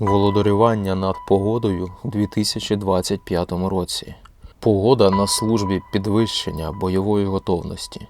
Володарювання над погодою у 2025 році. Погода на службі підвищення бойової готовності.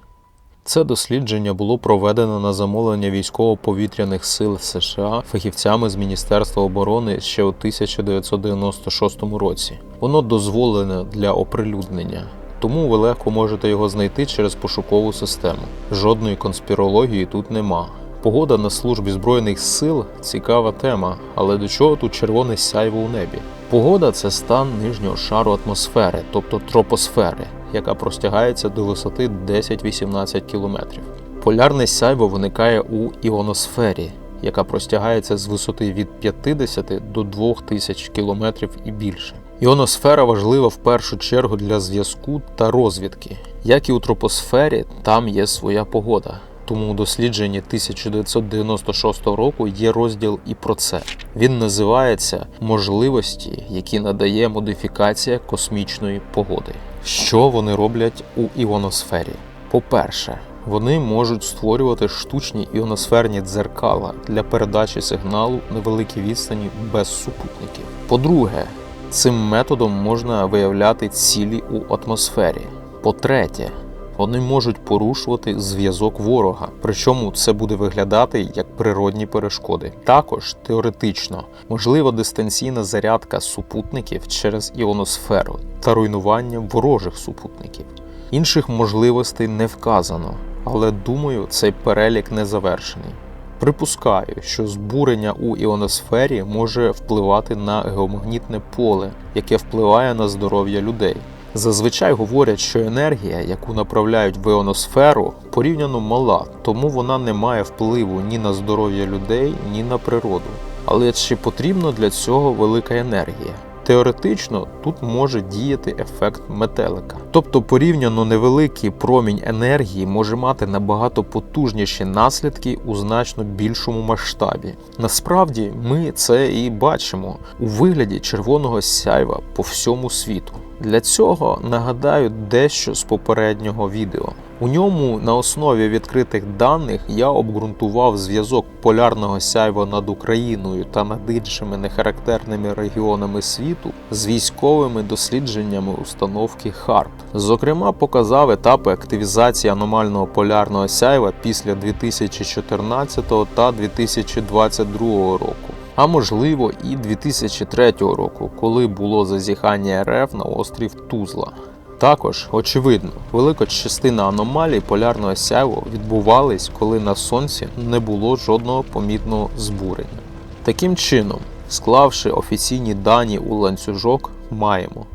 Це дослідження було проведено на замовлення військово-повітряних сил США фахівцями з Міністерства оборони ще у 1996 році. Воно дозволене для оприлюднення, тому ви легко можете його знайти через пошукову систему. Жодної конспірології тут нема. Погода на службі Збройних сил цікава тема, але до чого тут червоне сяйво у небі? Погода це стан нижнього шару атмосфери, тобто тропосфери, яка простягається до висоти 10-18 кілометрів. Полярне сяйво виникає у іоносфері, яка простягається з висоти від 50 до 2000 кілометрів і більше. Іоносфера важлива в першу чергу для зв'язку та розвідки. Як і у тропосфері, там є своя погода. Тому у дослідженні 1996 року є розділ і про це. Він називається Можливості, які надає модифікація космічної погоди. Що вони роблять у іоносфері? По-перше, вони можуть створювати штучні іоносферні дзеркала для передачі сигналу на великій відстані без супутників. По-друге, цим методом можна виявляти цілі у атмосфері. По-третє, вони можуть порушувати зв'язок ворога, причому це буде виглядати як природні перешкоди. Також теоретично можлива дистанційна зарядка супутників через іоносферу та руйнування ворожих супутників. Інших можливостей не вказано, але думаю, цей перелік не завершений. Припускаю, що збурення у іоносфері може впливати на геомагнітне поле, яке впливає на здоров'я людей. Зазвичай говорять, що енергія, яку направляють в іоносферу, порівняно мала, тому вона не має впливу ні на здоров'я людей, ні на природу. Але чи потрібна для цього велика енергія? Теоретично тут може діяти ефект метелика. Тобто порівняно невеликий промінь енергії може мати набагато потужніші наслідки у значно більшому масштабі. Насправді ми це і бачимо у вигляді червоного сяйва по всьому світу. Для цього нагадаю дещо з попереднього відео. У ньому на основі відкритих даних я обґрунтував зв'язок полярного сяйва над Україною та над іншими нехарактерними регіонами світу з військовими дослідженнями установки ХАРП. Зокрема, показав етапи активізації аномального полярного сяйва після 2014 та 2022 року а можливо і 2003 року, коли було зазіхання РФ на острів Тузла. Також, очевидно, велика частина аномалій полярного сяйва відбувались, коли на сонці не було жодного помітного збурення. Таким чином, склавши офіційні дані у ланцюжок, маємо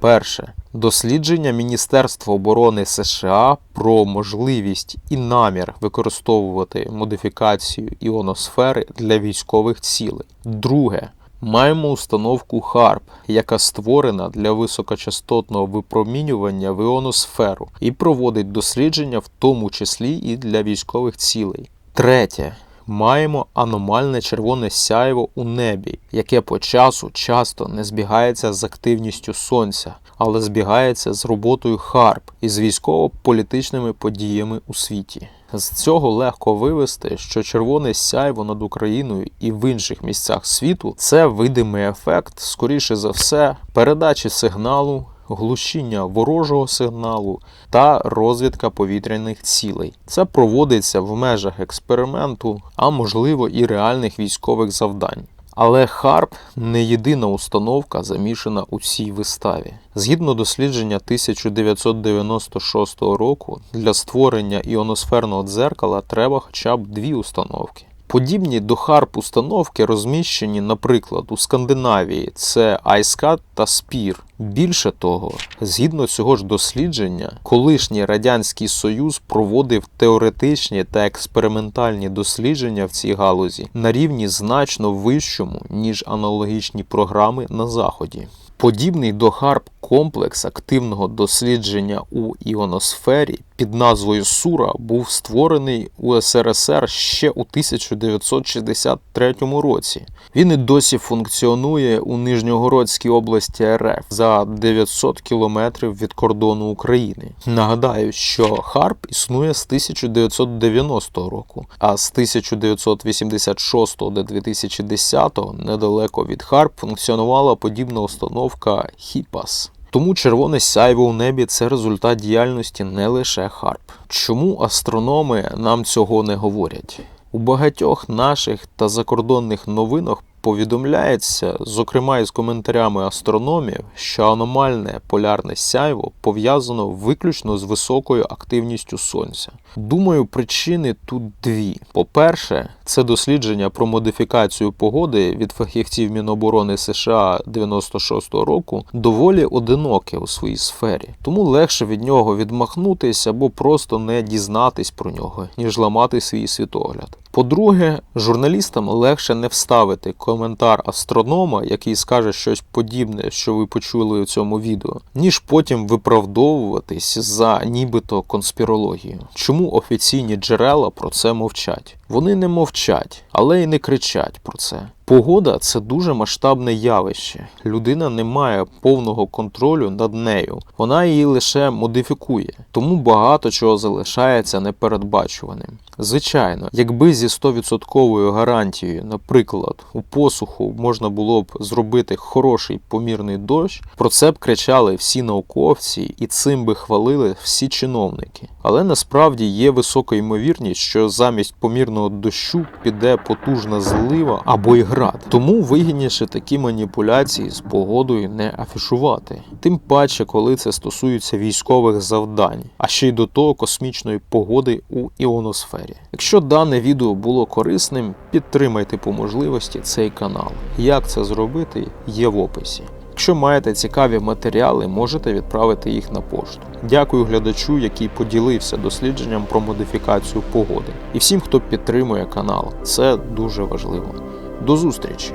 перше. Дослідження Міністерства оборони США про можливість і намір використовувати модифікацію іоносфери для військових цілей. Друге. Маємо установку HARP, яка створена для високочастотного випромінювання в іоносферу і проводить дослідження, в тому числі і для військових цілей. Третє. Маємо аномальне червоне сяйво у небі, яке по часу часто не збігається з активністю сонця, але збігається з роботою ХАРП і з військово-політичними подіями у світі. З цього легко вивести, що червоне сяйво над Україною і в інших місцях світу це видимий ефект, скоріше за все, передачі сигналу. Глушіння ворожого сигналу та розвідка повітряних цілей. Це проводиться в межах експерименту, а можливо і реальних військових завдань. Але ХАРП не єдина установка, замішана у цій виставі. Згідно дослідження 1996 року, для створення іоносферного дзеркала треба хоча б дві установки. Подібні до харп установки розміщені, наприклад, у Скандинавії це ISCAT та SPIR. Більше того, згідно цього ж дослідження, колишній радянський союз проводив теоретичні та експериментальні дослідження в цій галузі на рівні значно вищому ніж аналогічні програми на заході. Подібний до ХАРП комплекс активного дослідження у іоносфері під назвою Сура був створений у СРСР ще у 1963 році. Він і досі функціонує у Нижньогородській області РФ за 900 кілометрів від кордону України. Нагадаю, що ХАРП існує з 1990 року, а з 1986 до 2010 недалеко від ХАРП функціонувала подібна установка ХІПАС. Тому червоне сяйво у небі це результат діяльності не лише ХАРП. Чому астрономи нам цього не говорять? У багатьох наших та закордонних новинах повідомляється, зокрема із коментарями астрономів, що аномальне полярне сяйво пов'язано виключно з високою активністю сонця. Думаю, причини тут дві: по-перше, це дослідження про модифікацію погоди від фахівців Міноборони США 96-го року доволі одиноке у своїй сфері, тому легше від нього відмахнутися або просто не дізнатись про нього, ніж ламати свій світогляд. По-друге, журналістам легше не вставити коментар астронома, який скаже щось подібне, що ви почули у цьому відео, ніж потім виправдовуватись за нібито конспірологію. Чому офіційні джерела про це мовчать? Вони не мовчать, але й не кричать про це. Погода це дуже масштабне явище. Людина не має повного контролю над нею, вона її лише модифікує, тому багато чого залишається непередбачуваним. Звичайно, якби зі 100% гарантією, наприклад, у посуху можна було б зробити хороший помірний дощ, про це б кричали всі науковці і цим би хвалили всі чиновники. Але насправді є висока ймовірність, що замість помірного дощу піде потужна злива або й град. Тому вигідніше такі маніпуляції з погодою не афішувати. Тим паче, коли це стосується військових завдань, а ще й до того космічної погоди у іоносфері. Якщо дане відео було корисним, підтримайте по можливості цей канал. Як це зробити, є в описі. Якщо маєте цікаві матеріали, можете відправити їх на пошту. Дякую глядачу, який поділився дослідженням про модифікацію погоди. І всім, хто підтримує канал. Це дуже важливо. До зустрічі!